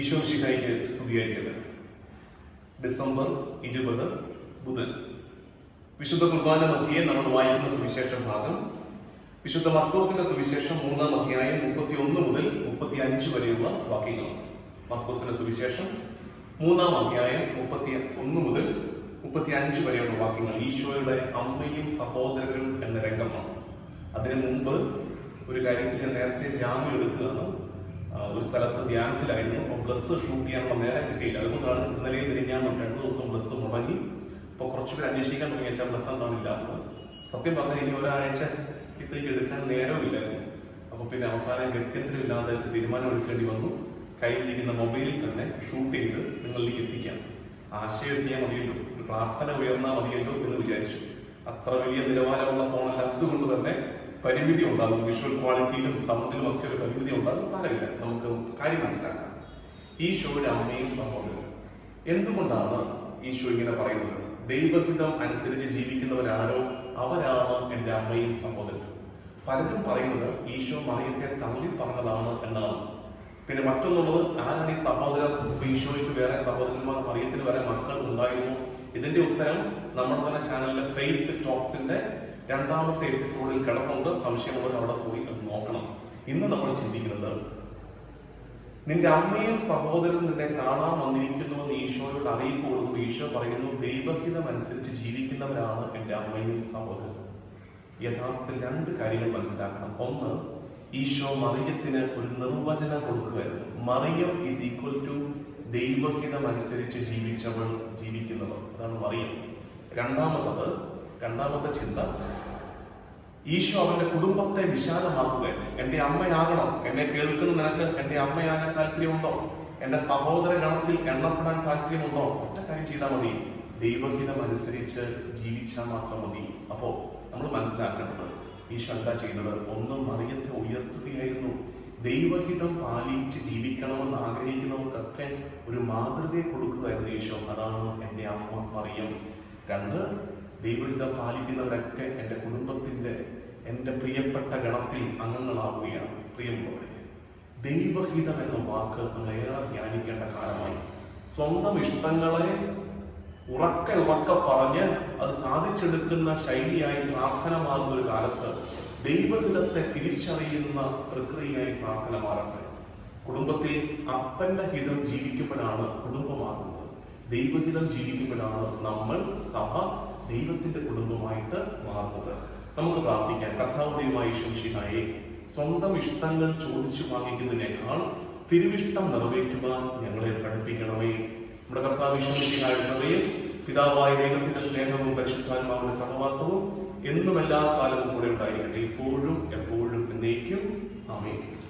ഈശോ ശിഹായിക്ക് സ്തുതിയായിരിക്കട്ടെ. ഡിസംബർ ഇരുപത് ബുധൻ വിശുദ്ധ കുർബാന മധ്യയെ നമ്മൾ വായിക്കുന്ന സുവിശേഷ ഭാഗം. വിശുദ്ധ മർക്കോസിന്റെ സുവിശേഷം മൂന്നാം അധ്യായം മുപ്പത്തി ഒന്ന് മുതൽ മുപ്പത്തി അഞ്ച് വരെയുള്ള വാക്യങ്ങളാണ് മർക്കോസിന്റെ സുവിശേഷം മൂന്നാം അധ്യായം മുപ്പത്തി ഒന്ന് മുതൽ മുപ്പത്തി അഞ്ച് വരെയുള്ള വാക്യങ്ങൾ ഈശോയുടെ അമ്മയും സഹോദരനും എന്ന രംഗമാണ്. അതിനു മുമ്പ് ഒരു കാര്യത്തിൽ നേരത്തെ ജാമ്യം എടുക്കുകയാണ്. ഒരു സ്ഥലത്ത് ധ്യാനത്തിലായിരുന്നു. അപ്പോൾ ബ്ലസ് ഷൂട്ട് ചെയ്യാനുള്ള നേരം കിട്ടിയില്ല. അതുകൊണ്ടാണ് ഇന്നലെയും തിരിഞ്ഞാൽ രണ്ട് ദിവസം ബ്ലസ് മുടങ്ങി. അപ്പോൾ കുറച്ചുകൂടി അന്വേഷിക്കാൻ തുടങ്ങി. വെച്ചാൽ ബ്ലസ് എന്താണ് ഇല്ലാത്തത് സത്യം പറഞ്ഞാൽ ഇനി ഒരാഴ്ചത്തേക്ക് എടുക്കാൻ നേരമില്ലായിരുന്നു അപ്പോൾ പിന്നെ അവസാനം ഗത്യന്തരമില്ലാതെ തീരുമാനം എടുക്കേണ്ടി വന്നു. കയ്യിലിരിക്കുന്ന മൊബൈലിൽ തന്നെ ഷൂട്ട് ചെയ്ത് നിങ്ങളിലേക്ക് എത്തിക്കാം. ആശയം എത്തിയാൽ മതിയല്ലോ. ഒരു പ്രാർത്ഥന ഉയർന്നാൽ മതിയല്ലോ എന്ന് വിചാരിച്ചു. അത്ര വലിയ നിലവാരമുള്ള ഫോൺ അല്ലാത്തത് കൊണ്ട് തന്നെ പരിമിതി ഉണ്ടാകും വിഷ്വൽ ക്വാളിറ്റിയിലും സൗണ്ടിലും ഒക്കെ ഒരു പരിമിതി ഉണ്ടാകും സാരമില്ല. നമുക്ക് കാര്യം മനസ്സിലാക്കാം. ഈശോയുടെ അമ്മയും സഹോദരനും എന്തുകൊണ്ടാണ് ഈശോ ഇങ്ങനെ പറയുന്നത്? ദൈവഹിതം അനുസരിച്ച് ജീവിക്കുന്നവരാരോ അവരാണ് എന്റെ അമ്മയും സഹോദരനും. പലരും പറയുന്നത് ഈശോ മറിയത്തെ തള്ളി പറഞ്ഞതാണ് എന്നാണ്. പിന്നെ മറ്റൊന്നുള്ളത് ആരാണ് ഈ സഹോദരൻ? ഇപ്പൊ ഈശോയ്ക്ക് വേറെ സഹോദരന്മാർ മറിയത്തിന് വരെ മക്കൾ ഉണ്ടായിരുന്നു. ഇതിന്റെ ഉത്തരം നമ്മുടെ തന്നെ ചാനലിലെ ഫെയ്ത്ത് ടോക്സിന്റെ രണ്ടാമത്തെ എപ്പിസോഡിൽ കിടപ്പുണ്ട്. സംശയമുള്ളവർ അവിടെ പോയി അത് നോക്കണം. ഇന്ന് നമ്മൾ ചിന്തിക്കുന്നത് നിന്റെ അമ്മയും സഹോദരനും നിന്നെ കാണാൻ വന്നിരിക്കുന്നുവെന്ന് ഈശോയോട് അറിയിപ്പ് കൊടുക്കുന്നു ഈശോ പറയുന്നു ദൈവഹിതം അനുസരിച്ച് ജീവിക്കുന്നവരാണ് എന്റെ അമ്മയും സഹോദരനും. യഥാർത്ഥത്തിൽ രണ്ട് കാര്യങ്ങൾ മനസ്സിലാക്കണം. ഒന്ന് ഈശോ മറിയത്തിന് ഒരു നിർവചനം കൊടുക്കുകയായിരുന്നു മറിയം ഈസ് ഈക്വൽ ടു ദൈവഹിതം അനുസരിച്ച് ജീവിച്ചവൾ ജീവിക്കുന്നവർ അതാണ് മറിയം. രണ്ടാമത്തത് രണ്ടാമത്തെ ചിന്ത ഈശോ അവന്റെ കുടുംബത്തെ വിശാലമാക്കുക എന്റെ അമ്മയാകണം എന്നെ കേൾക്കുന്ന നിനക്ക് എന്റെ അമ്മയാകാൻ താല്പര്യമുണ്ടോ എന്റെ സഹോദര ഗണത്തിൽ എണ്ണപ്പെടാൻ താല്പര്യമുണ്ടോ ഒറ്റ കാര്യം ചെയ്താൽ മതി ദൈവഹിതം അനുസരിച്ച് ജീവിച്ചാൽ മാത്രം മതി. അപ്പോ നമ്മൾ മനസ്സിലാക്കേണ്ടത് ഈശോ എന്താ ചെയ്യുന്നത്? ഒന്നും മറിയത്തെ ഉയർത്തുകയായിരുന്നു. ദൈവഹിതം പാലിച്ച് ജീവിക്കണമെന്ന് ആഗ്രഹിക്കുന്നവർക്കൊക്കെ ഒരു മാതൃകയെ കൊടുക്കുകയായിരുന്നു ഈശോ. അതാണ് എന്റെ അമ്മ മറിയം രണ്ട് ദൈവഹിതം പാലിക്കുന്നവരൊക്കെ എന്റെ കുടുംബത്തിന്റെ എന്റെ പ്രിയപ്പെട്ട ഗണത്തിൽ അംഗങ്ങളാവുകയാണ്. പ്രിയമുള്ളവരെ ദൈവഹിതം എന്ന വാക്ക് നമ്മൾ ഏറെ ധ്യാനിക്കേണ്ട കാലമായി. സ്വന്തം ഇഷ്ടങ്ങളെ ഉറക്കെ ഉറക്കെ പറഞ്ഞ് അത് സാധിച്ചെടുക്കുന്ന ശൈലിയായി പ്രാർത്ഥന മാറുന്ന ഒരു കാലത്ത് ദൈവഹിതത്തെ തിരിച്ചറിയുന്ന പ്രക്രിയയായി പ്രാർത്ഥന മാറട്ടെ. കുടുംബത്തിൽ അപ്പന്റെ ഹിതം ജീവിക്കുമ്പോഴാണ് കുടുംബമാകുന്നത്. ദൈവഹിതം ജീവിക്കുമ്പോഴാണ് നമ്മൾ സഭ ദൈവത്തിന്റെ കുടുംബമായിട്ട് മാറുന്നത്. നമുക്ക് പ്രാർത്ഥിക്കാം. കഥാവുടെയുമായി ശംശിഹായെ സ്വന്തം ഇഷ്ടങ്ങൾ ചോദിച്ചു വാങ്ങിക്കുന്നതിനേക്കാൾ തിരുവിഷ്ടം നിറവേറ്റുവാൻ ഞങ്ങളെ പഠിപ്പിക്കണമേ. നമ്മുടെ കർത്താവ് വിശ്വസിക്കാഴുന്നവയും പിതാവായ ദൈവത്തിന്റെ സ്നേഹവും പരിശുദ്ധാത്മാവിന്റെ സഹവാസവും എന്നും എല്ലാ കാലവും കൂടെ ഉണ്ടായിരിക്കട്ടെ. ഇപ്പോഴും എപ്പോഴും എന്നേക്കും. ആമേൻ.